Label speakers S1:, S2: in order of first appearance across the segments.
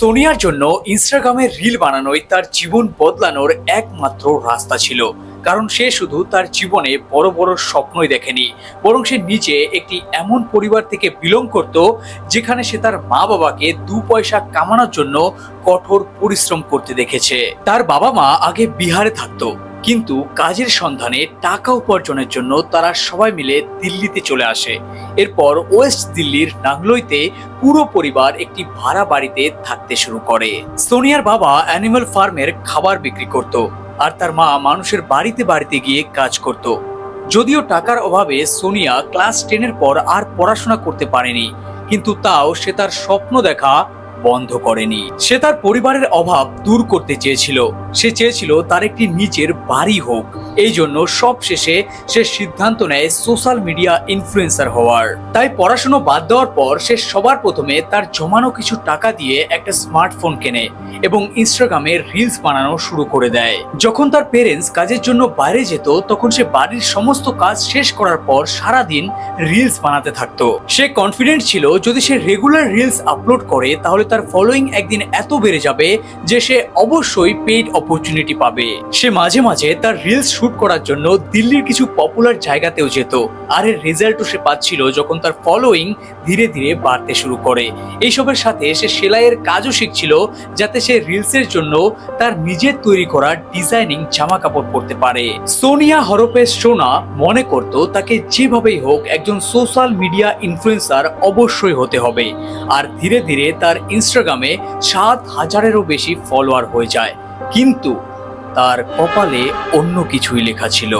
S1: সোনিয়ার জন্য ইনস্টাগ্রামে রিল বানানোই তার জীবন বদলানোর একমাত্র রাস্তা ছিল। কারণ সে শুধু তার জীবনে বড় বড় স্বপ্নই দেখেনি। বরং সে নিজে একটি এমন পরিবার থেকে বিলং করত, যেখানে সে তার মা বাবাকে দু পয়সা কামানোর জন্য কঠোর পরিশ্রম করতে দেখেছে। তার বাবা মা আগে বিহারে থাকতো। কিন্তু কাজের সন্ধানে টাকা উপার্জনের জন্য তারা সবাই মিলে দিল্লিতে চলে আসে। এরপর ওয়েস্ট দিল্লির নাগলইতে পুরো পরিবার একটি ভাড়া বাড়িতে থাকতে শুরু করে। সোনিয়ার বাবা অ্যানিমাল ফার্মের খাবার বিক্রি করত আর তার মা মানুষের বাড়িতে বাড়িতে গিয়ে কাজ করত। যদিও টাকার অভাবে সোনিয়া ক্লাস টেনের পর আর পড়াশোনা করতে পারেনি, কিন্তু তাও সে তার স্বপ্ন দেখা বন্ধ করেনি। সে তার পরিবারের অভাব দূর করতে চেয়েছিল। সে চেয়েছিল তার একটি নিজের বাড়ি হোক। এই জন্য সব শেষে সে সিদ্ধান্ত নেয় সোশ্যাল মিডিয়া ইনফ্লুয়েন্সার হওয়ার। তাই পড়াশোনা বাদ দেওয়ার পর সে সবার প্রথমে তার জমানো কিছু টাকা দিয়ে একটা স্মার্টফোন কেনে এবং ইনস্টাগ্রামে রিলস বানানো শুরু করে দেয়। যখন তার পেরেন্টস কাজের জন্য বাইরে যেত, তখন সে বাড়ির সমস্ত কাজ শেষ করার পর সারাদিন রিলস বানাতে থাকতো। সে কনফিডেন্ট ছিল, যদি সে রেগুলার রিলস আপলোড করে, তাহলে তার ফলোয়িং একদিন এত বেড়ে যাবে যে সে অবশ্যই পেইড অপরচুনিটি পাবে। সে মাঝে মাঝে তার রিলস শুট করার জন্য দিল্লির কিছু পপুলার জায়গাতেও যেত। আর এর রেজাল্টও সে পাচ্ছিল যখন তার ফলোয়িং ধীরে ধীরে বাড়তে শুরু করে। এইসবের সাথে সে সেলাইয়ের কাজও শিখছিল, যাতে সে রিলসের জন্য তার নিজের তৈরি করা ডিজাইনিং জামা কাপড় পরতে পারে। সোনিয়া হরপের সোনা মনে করত, তাকে যেভাবেই হোক একজন সোশ্যাল মিডিয়া ইনফ্লুয়েন্সার অবশ্যই হতে হবে। আর ধীরে ধীরে তার ইনস্টাগ্রামে সাত হাজারেরও বেশি ফলোয়ার হয়ে যায়। কিন্তু তার কপালে অন্য কিছুই লেখা ছিল।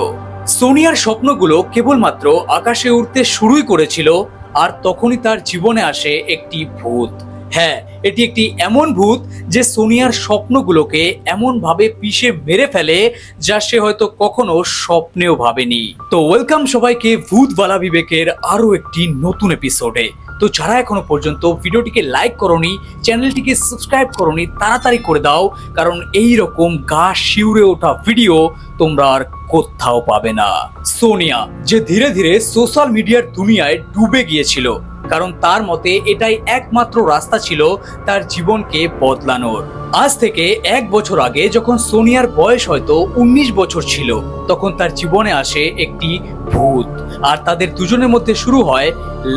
S1: সোনিয়ার স্বপ্নগুলো কেবলমাত্র আকাশে উঠতে শুরুই করেছিল, আর তখনই তার জীবনে আসে একটি ভূত। হ্যাঁ এটি একটি এমন ভূত যে সোনিয়ার স্বপ্নগুলোকে এমন ভাবে পিষে মেরে ফেলে যা সে হয়তো কখনো স্বপ্নেও ভাবেনি। তো ওয়েলকাম সবাইকে ভূতবালা বিবেকের আরও একটি নতুন এপিসোডে তো যারা এখনও পর্যন্ত ভিডিওটিকে লাইক করনি চ্যানেলটিকে সাবস্ক্রাইব করনি, তাড়াতাড়ি করে দাও, কারণ এই রকম গা শিউরে ওঠা ভিডিও তোমরা আর কোথাও পাবে না। সোনিয়া, যে ধীরে ধীরে সোশ্যাল মিডিয়ার দুনিয়ায় ডুবে গিয়েছিল। কারণ তার মতে এটাই একমাত্র রাস্তা ছিল তার জীবনকে বদলানোর। আজ থেকে এক বছর আগে যখন সোনিয়ার বয়স হয়তো উনিশ বছর ছিল, তখন তার জীবনে আসে একটি ভূত। আর তাদের দুজনের মধ্যে শুরু হয়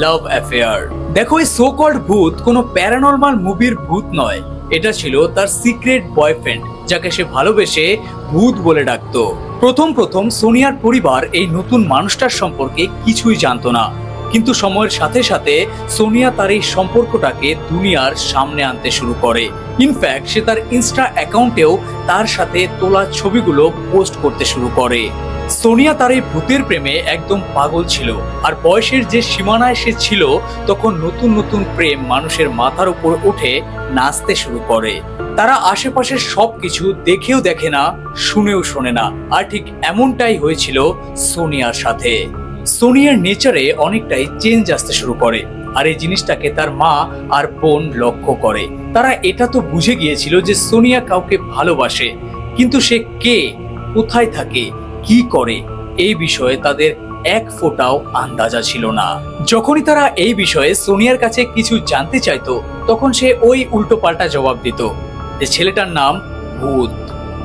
S1: লাভ অ্যাফেয়ার দেখো এই সো ভূত কোনো প্যারানর্মাল মুভির ভূত নয়। এটা ছিল তার সিক্রেট বয়ফ্রেন্ড যাকে সে ভালোবেসে ভূত বলে ডাকতো। প্রথম প্রথম সোনিয়ার পরিবার এই নতুন মানুষটার সম্পর্কে কিছুই জানতো না। কিন্তু সময়ের সাথে সাথে সোনিয়া তার এই সম্পর্কটাকে দুনিয়ার সামনে আনতে শুরু করে। ইনফ্যাক্ট সে তার ইনস্টা অ্যাকাউন্টেও তার সাথে তোলা ছবিগুলো পোস্ট করতে শুরু করে। সোনিয়া তার এই ভূতের প্রেমে একদম পাগল ছিল আর বয়সের যে সীমানায় সে ছিল, তখন নতুন নতুন প্রেম মানুষের মাথার উপর উঠে নাচতে শুরু করে। তারা আশেপাশের সবকিছু দেখেও দেখে না, শুনেও শোনে না। আর ঠিক এমনটাই হয়েছিল সোনিয়ার সাথে। সোনিয়ার নেচারে অনেকটাই চেঞ্জ আসতে শুরু করে, আর এই জিনিসটাকে তার মা আর বোন লক্ষ্য করে। তারা এটা তো বুঝে গিয়েছিল যে সোনিয়া কাউকে ভালোবাসে, কিন্তু সে কে, কোথায় থাকে, কি করে, এই বিষয়ে তাদের এক ফোঁটাও আন্দাজা ছিল না। যখনই তারা এই বিষয়ে সোনিয়ার কাছে কিছু জানতে চাইতো, তখন সে ওই উল্টো পাল্টা জবাব দিত যে, ছেলেটার নাম ভূত।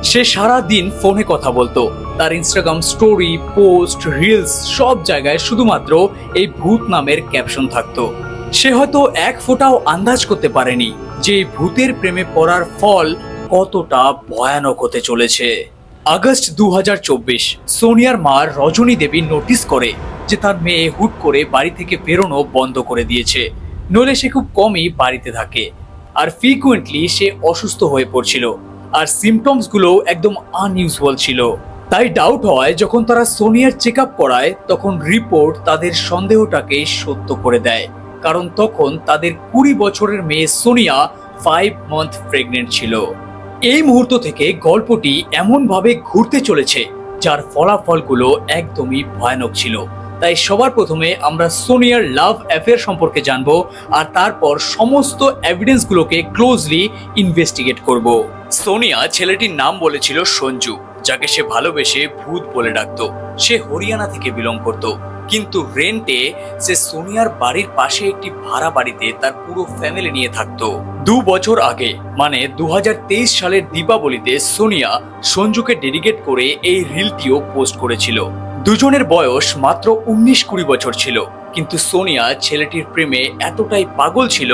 S1: সে সারা দিন ফোনে কথা বলতো। তার ইনস্টাগ্রাম স্টোরি পোস্ট রিলস সব জায়গায় শুধুমাত্র এই ভূত নামের ক্যাপশন থাকতো। সে হয়তো এক ফোঁটাও আন্দাজ করতে পারেনি যে ভূতের প্রেমে পড়ার ফল কতটা ভয়ানক হতে চলেছে। আগস্ট দু হাজার চব্বিশ, সোনিয়ার মা রজনী দেবী নোটিস করে যে তার মেয়ে হুট করে বাড়ি থেকে বেরোনো বন্ধ করে দিয়েছে। নইলে সে খুব কমই বাড়িতে থাকে। আর ফ্রিকুয়েন্টলি সে অসুস্থ হয়ে পড়ছিল। আর সিমটমসগুলো একদম আনইউজুয়াল ছিল। তাই ডাউট হয়, যখন তারা সোনিয়ার চেক আপ করায়, তখন রিপোর্ট তাদের সন্দেহটাকে সত্য করে দেয়। কারণ তখন তাদের কুড়ি বছরের মেয়ে সোনিয়া ফাইভ মান্থ প্রেগনেন্ট ছিল। এই মুহূর্ত থেকে গল্পটি এমনভাবে ঘুরতে চলেছে, যার ফলাফলগুলো একদমই ভয়ানক ছিল। তাই সবার প্রথমে আমরা সোনিয়ার লাভ অ্যাফেয়ার সম্পর্কে জানব, আর তারপর সমস্ত এভিডেন্সগুলোকে ক্লোজলি ইনভেস্টিগেট করব। সোনিয়া ছেলেটির নাম বলেছিল সঞ্জু, যাকে সে ভালোবেসে ভূত বলে ডাকত। সে হরিয়ানা থেকে বিলং করত। কিন্তু রেন্টে সে সোনিয়ার বাড়ির পাশে একটি ভাড়া বাড়িতে তার পুরো ফ্যামিলি নিয়ে থাকতো। দু বছর আগে মানে দু হাজার তেইশ সালের দীপাবলিতে সোনিয়া সঞ্জুকে ডেডিকেট করে এই রিলটিও পোস্ট করেছিল। দুজনের বয়স মাত্র উনিশ কুড়ি বছর ছিল। কিন্তু সোনিয়া ছেলেটির প্রেমে এতটাই পাগল ছিল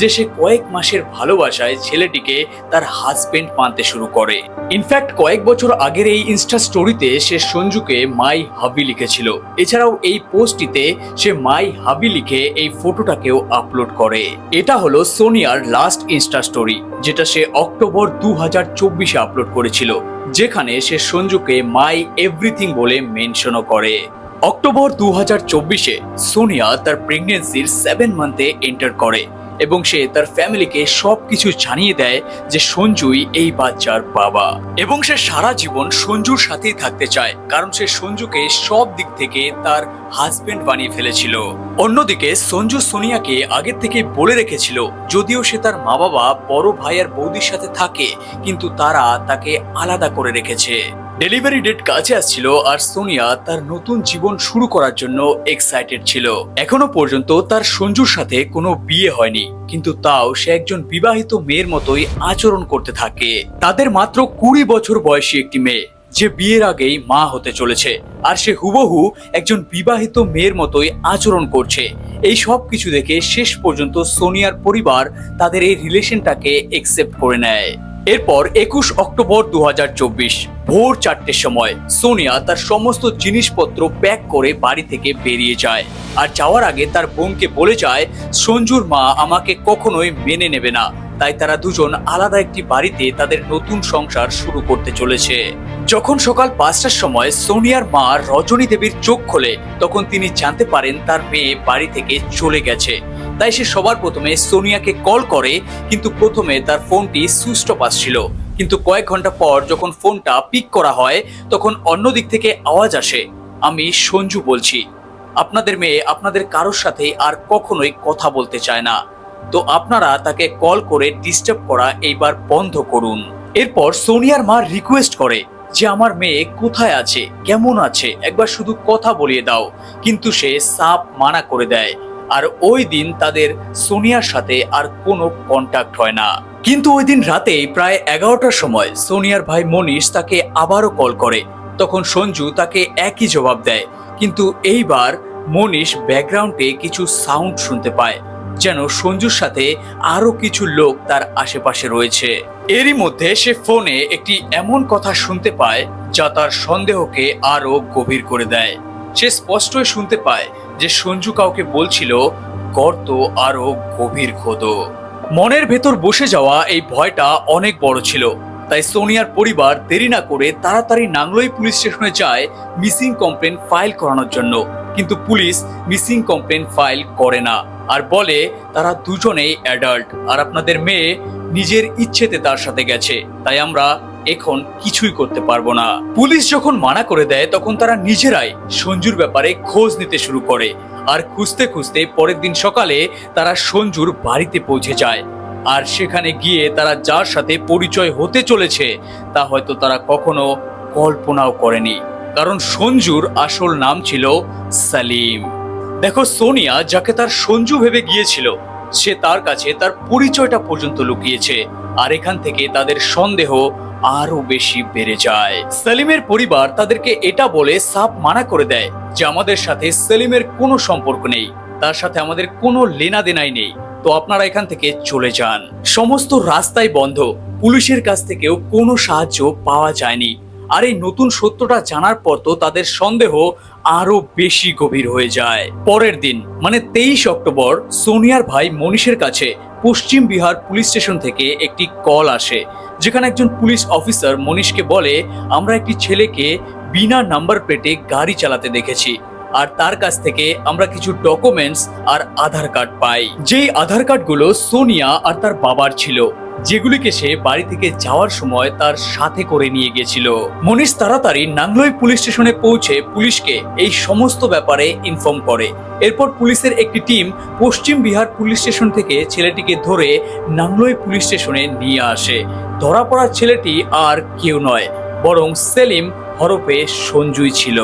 S1: যে সে কয়েক মাসের ভালোবাসায় ছেলেটিকে তার হাজবেন্ড মানতে শুরু করে। ইনফ্যাক্ট কয়েক বছর আগের এই ইনস্টা স্টোরিতে সে সঞ্জুকে মাই হাবি লিখেছিল। এছাড়াও এই পোস্টটিতে সে মাই হাবি লিখে এই ফটোটাকেও আপলোড করে। এটা হলো সোনিয়ার লাস্ট ইনস্টা স্টোরি যেটা সে অক্টোবর দু হাজার চব্বিশে আপলোড করেছিল, যেখানে সে সঞ্জুকে মাই এভরিথিং বলে মেনশনও করে। অক্টোবর দু হাজার চব্বিশে সোনিয়া তার প্রেগনেন্সির সেভেন মান্থে এন্টার করে এবং সে তার ফ্যামিলিকে সব কিছু জানিয়ে দেয় যে সঞ্জুই এই বাচ্চার বাবা। এবং সে সারা জীবন সঞ্জুর সাথেই থাকতে চায়, কারণ সে সঞ্জুকে সব দিক থেকে তার হাজবেন্ড বানিয়ে ফেলেছিল। অন্যদিকে সঞ্জু সোনিয়াকে আগের থেকে বলে রেখেছিল, যদিও সে তার মা বাবা বড় ভাই আর বৌদির সাথে থাকে, কিন্তু তারা তাকে আলাদা করে রেখেছে। ডেলিভারি ডেট কাছে আসছিল আর সোনিয়া তার নতুন জীবন শুরু করার জন্য এক্সাইটেড ছিল। এখনও পর্যন্ত তার সঞ্জুর সাথে কোনো বিয়ে হয়নি, কিন্তু তাও সে একজন বিবাহিত মেয়ের মতোই আচরণ করতে থাকে। তাদের মাত্র কুড়ি বছর বয়সী একটি মেয়ে, যে বিয়ের আগেই মা হতে চলেছে, আর সে হুবহু একজন বিবাহিত মেয়ের মতোই আচরণ করছে। এই সব কিছু দেখে শেষ পর্যন্ত সোনিয়ার পরিবার তাদের এই রিলেশনটাকে একসেপ্ট করে নেয়। এরপর একুশ অক্টোবর দু হাজার চব্বিশ, ভোর চারটের সময় সোনিয়া তার সমস্ত জিনিসপত্র প্যাক করে বাড়ি থেকে বেরিয়ে যায়। আর যাওয়ার আগে তার বোনকে বলে যায়, সঞ্জুর মা আমাকে কখনোই মেনে নেবে না। তাই তারা দুজন আলাদা একটি বাড়িতে তাদের নতুন সংসার শুরু করতে চলেছে। যখন সকাল পাঁচটার সময় সোনিয়ার মা রজনী দেবীর চোখ খোলে, তখন তিনি জানতে পারেন তার মেয়ে বাড়ি থেকে চলে গেছে। তাই সে সবার প্রথমে সোনিয়াকে কল করে, কিন্তু প্রথমে তার ফোনটি সুইচ অফ আসছিল। কিন্তু কয়েক ঘণ্টা পর যখন ফোনটা পিক করা হয়, তখন অন্য দিক থেকে আওয়াজ আসে। আমি সঞ্জু বলছি, আপনাদের মেয়ে আপনাদের কারোর সাথে আর কখনোই কথা বলতে চায় না। তো আপনারা তাকে কল করে ডিস্টার্ব করা এইবার বন্ধ করুন। এরপর সোনিয়ার মা রিকোয়েস্ট করে, যে আমার মেয়ে কোথায় আছে? কেমন আছে? একবার শুধু কথা বলিয়ে দাও। কিন্তু সে সাপ মানা করে দেয়। আর ওই দিন তাদের সোনিয়ার সাথে আর কোনো কন্ট্যাক্ট হয় না। কিন্তু ওই দিন রাতে প্রায় এগারোটার সময় সোনিয়ার ভাই মনীষ তাকে আবারও কল করে। তখন সঞ্জু তাকে একই জবাব দেয়। কিন্তু এইবার মনীষ ব্যাকগ্রাউন্ডে কিছু সাউন্ড শুনতে পায়, যেন সঞ্জুর সাথে আরও কিছু লোক তার আশেপাশে রয়েছে। এরই মধ্যে সে ফোনে একটি এমন কথা শুনতে পায়, যা তার সন্দেহকে আরও গভীর করে দেয়। সে স্পষ্টই শুনতে পায় যে সঞ্জু কাউকে বলছিল, গর্ত আরও গভীর খোদো মনের ভেতর বসে যাওয়া এই ভয়টা অনেক বড় ছিল। তাই সোনিয়ার পরিবার দেরি না করে তাড়াতাড়ি নাংলোই পুলিশ স্টেশনে যায় মিসিং কমপ্লেন ফাইল করানোর জন্য। কিন্তু পুলিশ মিসিং কমপ্লেন ফাইল করে না আর বলে তারা দুজনেই অ্যাডাল্ট। আর আপনাদের মেয়ে নিজের ইচ্ছেতে তার সাথে গেছে। তাই আমরা এখন কিছুই করতে পারব না। পুলিশ যখন মানা করে দেয়, তখন তারা নিজেরাই সঞ্জুর ব্যাপারে খোঁজ নিতে শুরু করে। আর খুঁজতে খুঁজতে পরের দিন সকালে তারা সঞ্জুর বাড়িতে পৌঁছে যায়। আর সেখানে গিয়ে তারা যার সাথে পরিচয় হতে চলেছে, তা হয়তো তারা কখনো কল্পনাও করেনি। কারণ সঞ্জুর আসল নাম ছিল সালিম। দেখো, সোনিয়া, যাকে তার সঞ্জু ভেবে গিয়েছিল সে তার কাছে তার পরিচয়টা পর্যন্ত লুকিয়েছে, আর এখান থেকে তাদের সন্দেহ আরও বেশি বেড়ে যায়। সেলিমের পরিবার তাদেরকে এটা বলে সাপ মানা করে দেয় যে আমাদের সাথে সেলিমের কোনো সম্পর্ক নেই, তার সাথে আমাদের কোনো লেনা দেনাই নেই। তো আপনারা এখান থেকে চলে যান। সমস্ত রাস্তাই বন্ধ, পুলিশের কাছ থেকেও কোনো সাহায্য পাওয়া যায়নি। আর এই নতুন সত্যটা জানার পর তো তাদের সন্দেহ আরও বেশি গভীর হয়ে যায়। পরের দিন মানে তেইশ অক্টোবর, সোনিয়ার ভাই মনীষের কাছে পশ্চিম বিহার পুলিশ স্টেশন থেকে একটি কল আসে, যেখানে একজন পুলিশ অফিসার মনীষকে বলে, আমরা একটি ছেলেকে বিনা নাম্বার প্লেটে গাড়ি চালাতে দেখেছি, আর তার কাছ থেকে আমরা কিছু ডকুমেন্টস আর আধার কার্ড পাই। যেই আধার কার্ডগুলো সোনিয়া আর তার বাবার ছিল যেগুলিকে সে বাড়ি থেকে যাওয়ার সময় তার সাথে করে নিয়ে গেছিল। মনীষ তাড়াতাড়ি নাংলই পুলিশ স্টেশনে পৌঁছে পুলিশকে এই সমস্ত ব্যাপারে ইনফর্ম করে। এরপর পুলিশের একটি টিম পশ্চিম বিহার পুলিশ স্টেশন থেকে ছেলেটিকে ধরে নাংলোই পুলিশ স্টেশনে নিয়ে আসে। ধরা পড়া ছেলেটি আর কেউ নয়। বরং সেলিম হরপে সঞ্জুই ছিল।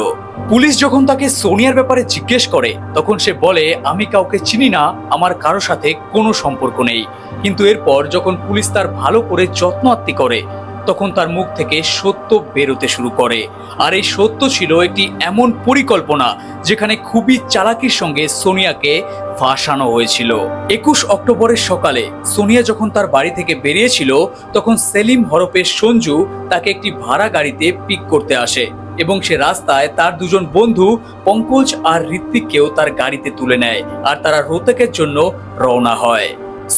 S1: পুলিশ যখন তাকে সোনিয়ার ব্যাপারে জিজ্ঞেস করে, তখন সে বলে, আমি কাউকে চিনি না, আমার কারও সাথে কোনো সম্পর্ক নেই। কিন্তু এরপর যখন পুলিশ তার ভালো করে যত্ন আত্মি করে তখন তার মুখ থেকে সত্য বেরোতে শুরু করে। আর এই সত্য ছিল একটি এমন পরিকল্পনা যেখানে খুবই চালাকির সঙ্গে সোনিয়াকে ফাঁসানো হয়েছিল। একুশ অক্টোবরের সকালে সোনিয়া যখন তার বাড়ি থেকে বেরিয়েছিল, তখন সেলিম হরপের সঞ্জু তাকে একটি ভাড়া গাড়িতে পিক করতে আসে এবং সে রাস্তায় তার দুজন বন্ধু পঙ্কজ আর ঋত্বিককেও তার গাড়িতে তুলে নেয় আর তারা রোহতকের জন্য রওনা হয়।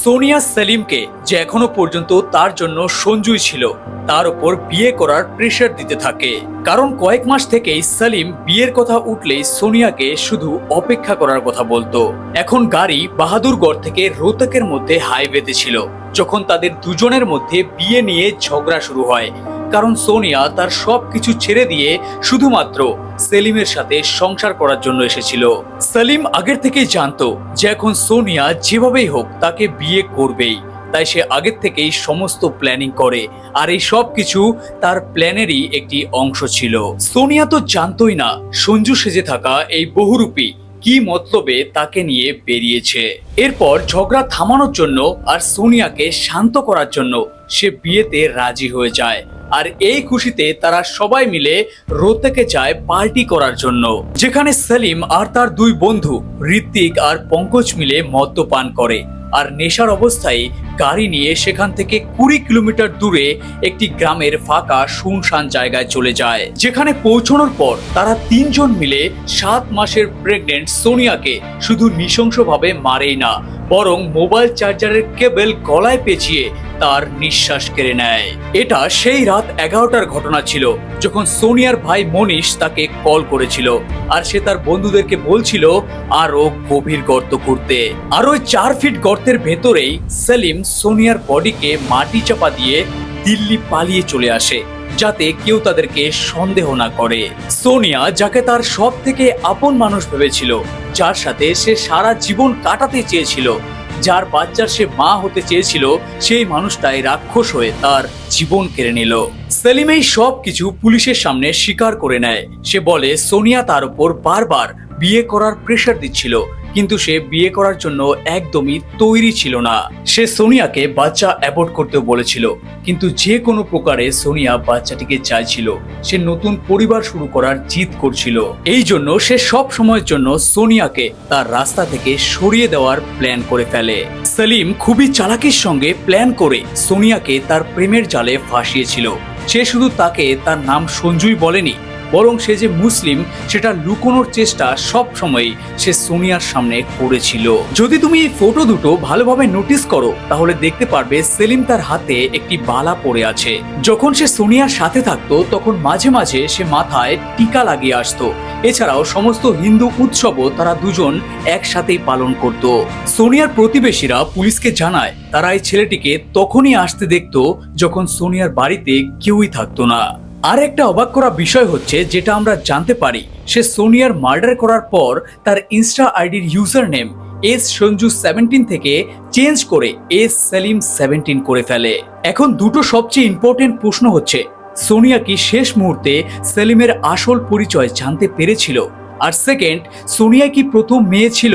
S1: সোনিয়া সেলিমকে যে এখনও পর্যন্ত তার জন্য সঞ্জুই ছিল, তার উপর বিয়ে করার প্রেশার দিতে থাকে। কারণ কয়েক মাস থেকেই সেলিম বিয়ের কথা উঠলেই সোনিয়াকে শুধু অপেক্ষা করার কথা বলতো। এখন গাড়ি বাহাদুরগড় থেকে রোতকের মধ্যে হাইওয়েতে ছিল, যখন তাদের দুজনের মধ্যে বিয়ে নিয়ে ঝগড়া শুরু হয়। কারণ সোনিয়া তার সব কিছু ছেড়ে দিয়ে শুধুমাত্র সেলিমের সাথে সংসার করার জন্য এসেছিল। সেলিম আগের থেকেই জানতো যে এখন সোনিয়া যেভাবেই হোক তাকে বিয়ে করবেই। তাই সে আগের থেকেই সমস্ত প্ল্যানিং করে আর এই সব কিছু তার প্ল্যানেরই একটি অংশ ছিল। সোনিয়া তো জানতোই না সঞ্জু সেজে থাকা এই বহুরূপী কি মতলবে তাকে নিয়ে বেরিয়েছে। এরপর ঝগড়া থামানোর জন্য আর সোনিয়াকে শান্ত করার জন্য সে বিয়েতে রাজি হয়ে যায়। আর এই খুশিতে তারা সবাই মিলে রোতেকে যায় পার্টি করার জন্য। যেখানে সেলিম আর তার দুই বন্ধু ঋত্বিক আর পঙ্কজ মিলে মদ্যপান করে। আর নেশার অবস্থায় গাড়ি নিয়ে সেখান থেকে কুড়ি কিলোমিটার দূরে একটি গ্রামের ফাঁকা শুনশান জায়গায় চলে যায়। যেখানে পৌঁছানোর পর তারা তিনজন মিলে সাত মাসের প্রেগনেন্ট সোনিয়াকে শুধু নৃশংসভাবে মারেই না, বরং মোবাইল চার্জারের কেবল গলায় পেঁচিয়ে তার নিঃশ্বাস কেড়ে নেয়। এটা সেই রাত এগারোটার ঘটনা ছিল, যখন সোনিয়ার ভাই মনীষ তাকে কল করেছিল আর সে তার বন্ধুদেরকে বলছিল, আরও গভীর গর্ত করতে আর ওই চার ফিট গর্তের ভেতরেই সেলিম সোনিয়ার বডিকে মাটি চাপা দিয়ে দিল্লি পালিয়ে চলে আসে, যাতে কেউ তাদেরকে সন্দেহ না করে। সোনিয়া, যাকে তার সব থেকে আপন মানুষ ভেবেছিল, যার সাথে সে সারা জীবন কাটাতে চেয়েছিল যার বাচ্চার সে মা হতে চেয়েছিল, সেই মানুষটাই রাক্ষস হয়ে তার জীবন কেড়ে নিল। সেলিম এই সব কিছু পুলিশের সামনে স্বীকার করে নেয়। সে বলে, সোনিয়া তার উপর বারবার বিয়ে করার প্রেশার দিচ্ছিল। কিন্তু সে বিয়ে করার জন্য একদমই তৈরি ছিল না। সে সোনিয়াকে বাচ্চা অ্যাবর্ট করতেও বলেছিল, কিন্তু যে কোনো প্রকারে সোনিয়া বাচ্চাটিকে চাইছিল, সে নতুন পরিবার শুরু করার জিদ করছিল। এই জন্য সে সব সময়ের জন্য সোনিয়াকে তার রাস্তা থেকে সরিয়ে দেওয়ার প্ল্যান করে ফেলে। সেলিম খুবই চালাকির সঙ্গে প্ল্যান করে সোনিয়াকে তার প্রেমের জালে ফাঁসিয়েছিল। সে শুধু তাকে তার নাম সঞ্জুই বলেনি বরং সে যে মুসলিম, সেটা লুকোনোর চেষ্টা সব সময় সে সোনিয়ার সামনে করেছিল। যদি তুমি এই ফটো দুটো ভালোভাবে নোটিস করো, তাহলে দেখতে পারবে সেলিম তার হাতে একটি বালা পড়ে আছে। যখন সে সোনিয়ার সাথে থাকতো, তখন মাঝে মাঝে সে মাথায় টিকা লাগিয়ে আসতো। এছাড়াও সমস্ত হিন্দু উৎসবও তারা দুজন একসাথেই পালন করত। সোনিয়ার প্রতিবেশীরা পুলিশকে জানায়, তারা এই ছেলেটিকে তখনই আসতে দেখত যখন সোনিয়ার বাড়িতে কেউই থাকতো না। আর একটা অবাক করা বিষয় হচ্ছে, যেটা আমরা জানতে পারি, সে সোনিয়ার মার্ডার করার পর তার ইনস্টা আইডির user name S Sanju seventeen থেকে চেঞ্জ করে এস সেলিম সেভেন্টিন করে ফেলে। এখন দুটো সবচেয়ে ইম্পর্টেন্ট প্রশ্ন হচ্ছে, সোনিয়া কি শেষ মুহূর্তে সেলিমের আসল পরিচয় জানতে পেরেছিল? আর সেকেন্ড সোনিয়া কি প্রথম মেয়ে ছিল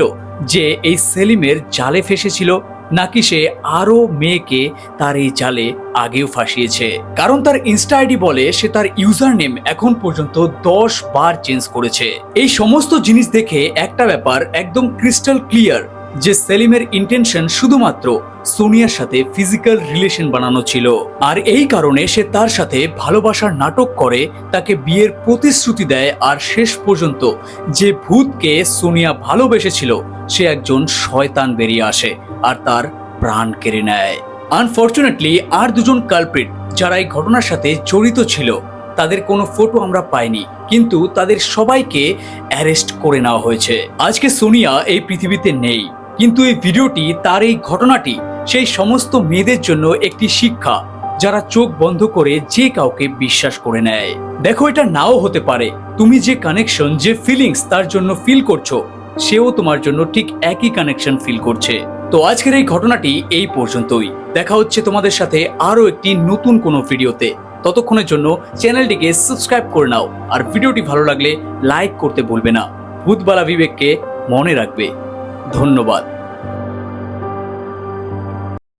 S1: যে এই সেলিমের জালে ফেসেছিল? নাকি সে আরও মেয়েকে তার এই জালে আগেও ফাঁসিয়েছে? কারণ তার ইনস্টা আইডি বলে সে তার ইউজার নেম এখন পর্যন্ত দশ বার চেঞ্জ করেছে। এই সমস্ত জিনিস দেখে একটা ব্যাপার একদম ক্রিস্টাল ক্লিয়ার যে সেলিমের ইন্টেনশন শুধুমাত্র সোনিয়ার সাথে ফিজিক্যাল রিলেশন বানানো ছিল। আর এই কারণে সে তার সাথে ভালোবাসার নাটক করে, তাকে বিয়ের প্রতিশ্রুতি দেয় আর শেষ পর্যন্ত যে ভূতকে সোনিয়া ভালোবেসেছিল, সে একজন শয়তান বেরিয়ে আসে আর তার প্রাণ কেড়ে নেয়। আনফর্চুনেটলি আর দুজন কালপ্রিট যারা এই ঘটনার সাথে জড়িত ছিল, তাদের কোনো ফটো আমরা পাইনি, কিন্তু তাদের সবাইকে অ্যারেস্ট করে নেওয়া হয়েছে। আজকে সোনিয়া এই পৃথিবীতে নেই। কিন্তু এই ভিডিওটি তার এই ঘটনাটি সেই সমস্ত মেয়েদের জন্য একটি শিক্ষা যারা চোখ বন্ধ করে যে কাউকে বিশ্বাস করে নেয়। দেখো এটা নাও হতে পারে। তুমি যে কানেকশন যে ফিলিংস তার জন্য ফিল করছ, সেও তোমার জন্য ঠিক একই কানেকশন ফিল করছে। তো আজকের এই ঘটনাটি এই পর্যন্তই। দেখা হচ্ছে তোমাদের সাথে আরও একটি নতুন কোনো ভিডিওতে। ততক্ষণের জন্য চ্যানেলটিকে সাবস্ক্রাইব করে নাও। আর ভিডিওটি ভালো লাগলে লাইক করতে ভুলবে না। ভূতবালা বিবেককে মনে রাখবে। ধন্যবাদ।